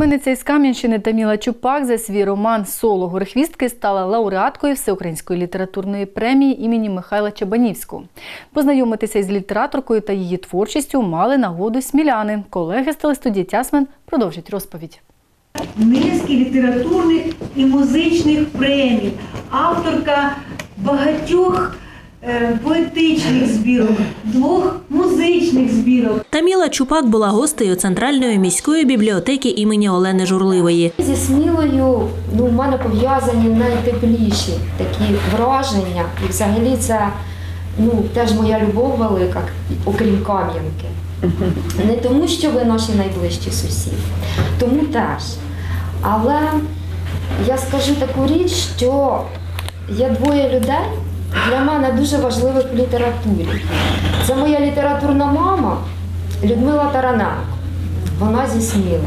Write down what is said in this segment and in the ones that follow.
Письменниця із Кам'янщини Таміла Чупак за свій роман Соло горехвістки стала лауреаткою Всеукраїнської літературної премії імені Михайла Чабанівського. Познайомитися із літераторкою та її творчістю мали нагоду сміляни. Колеги з телестудії Тясмен продовжать розповідь. низки літературних і музичних премій, авторка багатьох е, поетичних збірок, двох музичних збірок. Таміла Чупак була гостею Центральної міської бібліотеки імені Олени Журливої. Зі Смілою ну, в мене пов'язані найтепліші такі враження. І взагалі це ну, теж моя любов велика, окрім Кам'янки. Не тому, що ви наші найближчі сусіди, тому теж. Але я скажу таку річ, що є двоє людей для мене дуже важливих в літературі. Це моя літературна мама Людмила Тараненко. Вона зі Сміли.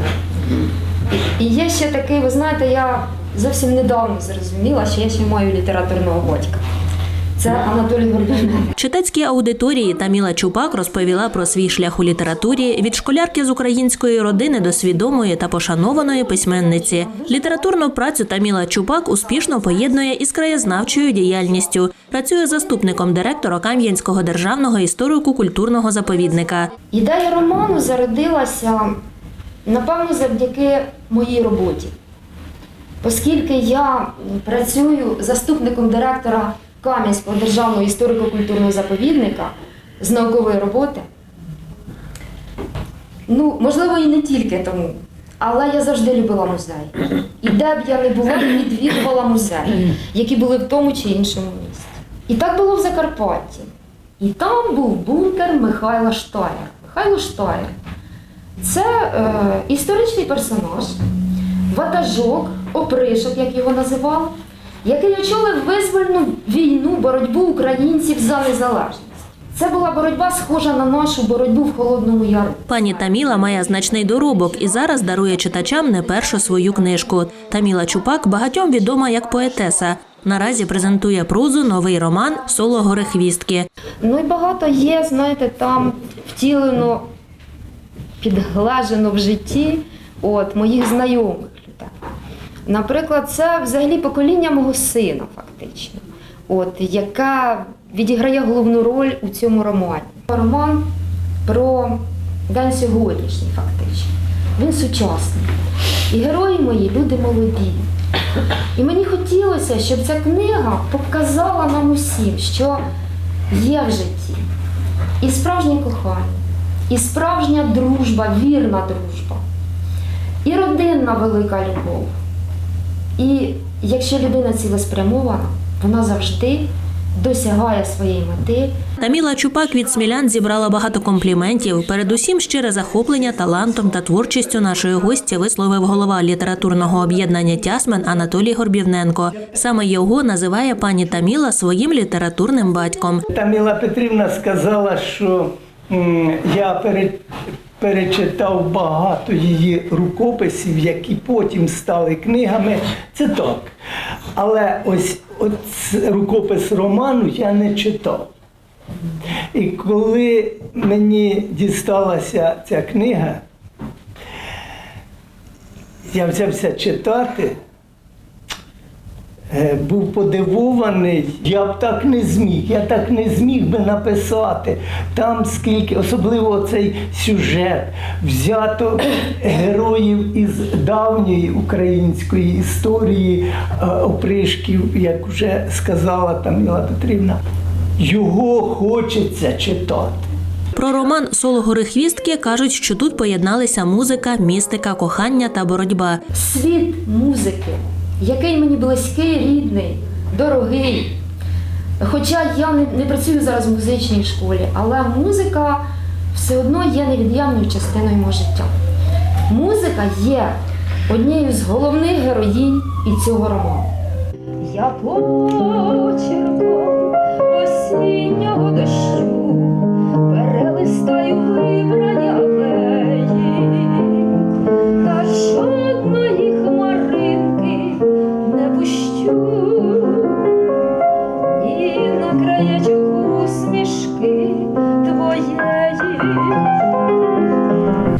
І є ще такий, ви знаєте, я зовсім недавно зрозуміла, що я ще маю літературного батька. Це Анатолій Гордоненко. Читацькій аудиторії Таміла Чупак розповіла про свій шлях у літературі від школярки з української родини до свідомої та пошанованої письменниці. Літературну працю Таміла Чупак успішно поєднує із краєзнавчою діяльністю. Працює заступником директора Кам'янського державного історико-культурного заповідника. Ідея роману зародилася, напевно, завдяки моїй роботі. Оскільки я працюю заступником директора Кам'янського державного історико-культурного заповідника з наукової роботи, ну, можливо, і не тільки тому, але я завжди любила музей. І де б я не була, відвідувала музеї, які були в тому чи іншому місті. І так було в Закарпатті. І там був бункер Михайла Штаєр. Михайло Штаєр це е, історичний персонаж, ватажок, опришок, як його називали, який очолив визвольну війну, боротьбу українців за незалежність. Це була боротьба схожа на нашу боротьбу в Холодному Яру. Пані Таміла має значний доробок і зараз дарує читачам не першу свою книжку. Таміла Чупак багатьом відома як поетеса. Наразі презентує прозу новий роман Соло Горехвістки. Ну і багато є, знаєте, там втілено, підглажено в житті от, моїх знайомих. Наприклад, це взагалі покоління мого сина, фактично, от, яка відіграє головну роль у цьому романі. Роман про день сьогоднішній, фактично. Він сучасний. І герої мої люди молоді. І мені хотілося, щоб ця книга показала нам усім, що є в житті і справжнє кохання, і справжня дружба, вірна дружба, і родинна велика любов. І якщо людина цілеспрямована, вона завжди досягає своєї мети. Таміла Чупак від смілян зібрала багато компліментів. Передусім, щире захоплення талантом та творчістю нашої гості висловив голова літературного об'єднання Тясмен Анатолій Горбівненко. Саме його називає пані Таміла своїм літературним батьком. Таміла Петрівна сказала, що я пере- перечитав багато її рукописів, які потім стали книгами. Це так. Але ось от рукопис роману я не читав. І коли мені дісталася ця книга, я взявся читати. Е, був подивований, я б так не зміг, я так не зміг би написати. Там скільки, особливо цей сюжет, взято героїв із давньої української історії е, опришків, як вже сказала Таміла Петрівна. Його хочеться читати. Про роман Соло Горехвістки кажуть, що тут поєдналися музика, містика, кохання та боротьба. Світ музики, який мені близький, рідний, дорогий. Хоча я не, не працюю зараз в музичній школі, але музика все одно є невід'ємною частиною мого життя. Музика є однією з головних героїнь і цього роману. Я почерком осіннього дощу. you.